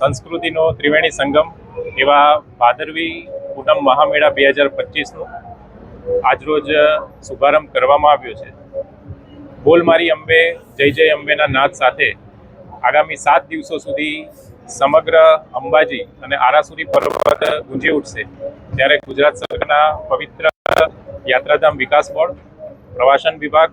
સંસ્કૃતિનો ત્રિવેણી સંગમ એવા ભાદરવી પૂનમ મહામેળા બે હજાર પચીસનો આજરોજ શુભારંભ કરવામાં આવ્યો છે. બોલ મારી અંબે, જય જય અંબેના નાદ સાથે આગામી સાત દિવસો સુધી સમગ્ર અંબાજી અને આરાસુરી પર્વત ગુંજી ઉઠશે. ત્યારે ગુજરાત સરકારના પવિત્ર યાત્રાધામ વિકાસ બોર્ડ, પ્રવાસન વિભાગ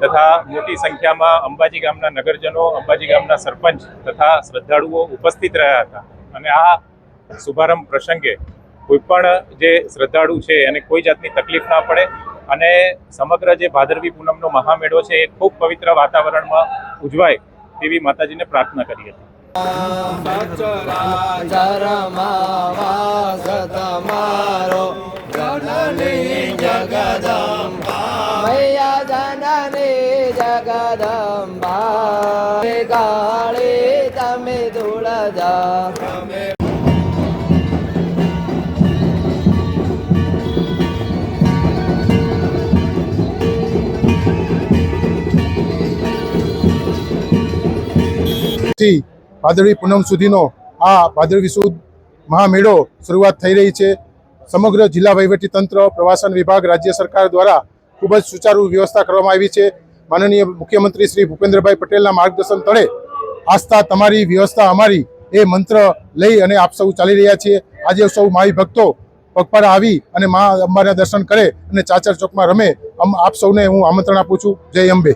તથા મોટી સંખ્યામાં અંબાજી ગામના નગરજનો, અંબાજી ગામના સરપંચ તથા શ્રદ્ધાળુઓ ઉપસ્થિત રહ્યા હતા. અને આ શુભારંભ પ્રસંગે કોઈ પણ જે શ્રદ્ધાળુ છે, એને કોઈ જાતની તકલીફ ના પડે અને સમગ્ર જે ભાદરવી પૂનમનો મહામેળો છે, એ ખૂબ પવિત્ર વાતાવરણમાં ઉજવાય તેવી માતાજીને પ્રાર્થના કરી હતી. જગદંબા જનની જગદંબા. કાળી તમે તુળજા થી ભાદરવી પૂનમ સુધીનો આ ભાદરવી સુદ મહામેળો શરૂઆત થઈ રહી છે. સમગ્ર જિલ્લા વહીવટી તંત્ર પ્રવાસન વિભાગ, રાજ્ય સરકાર દ્વારા ખૂબ જ સુચારુ વ્યવસ્થા કરવામાં આવી છે. માનનીય મુખ્યમંત્રી શ્રી ભૂપેન્દ્રભાઈ પટેલના માર્ગદર્શન તળે આસ્થા તમારી, વ્યવસ્થા અમારી એ મંત્ર લઈ અને આપ સૌ ચાલી રહ્યા છીએ. આજે સૌ માઈ ભક્તો પગપાળા આવી અને મા અંબાના દર્શન કરે અને ચાચર ચોકમાં રમે. આપ સૌને હું આમંત્રણ આપું છું. જય અંબે.